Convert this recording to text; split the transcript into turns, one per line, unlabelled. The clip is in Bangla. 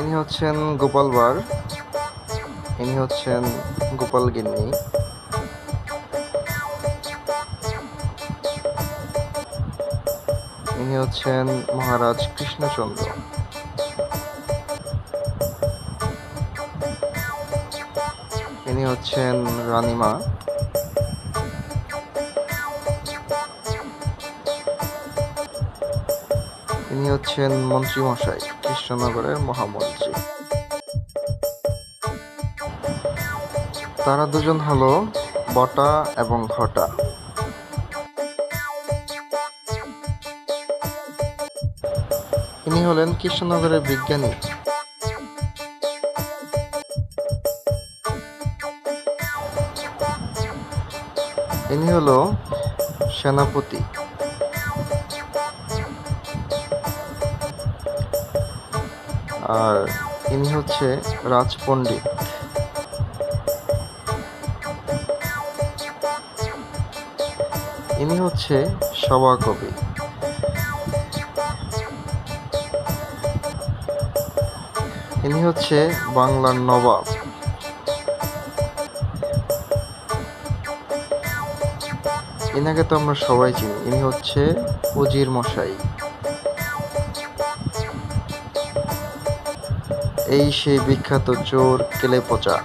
ইনি হচ্ছেন গোপাল বার। ইনি হচ্ছেন গোপাল গিন্নি। ইনি হচ্ছেন মহারাজ কৃষ্ণচন্দ্র। ইনি হচ্ছেন রানীমা। ইনি হচ্ছেন মন্ত্রীমশাই কৃষ্ণনগরের মহামন্ত্রী। তারা দুজন হলো বটা এবং ঘটা। ইনি হলেন কৃষ্ণনগরের বিজ্ঞানী। ইনি হলো সেনাপতি। আর ইনি হচ্ছে রাজপণ্ডিত ইনি হচ্ছে সভাকবি ইনি হচ্ছে বাংলার নবাব। ইনাকে তো আমরা সবাই চিনি। ইনি হচ্ছে উজির মশাই। এই সেই বিখ্যাত চোর কেলে পচা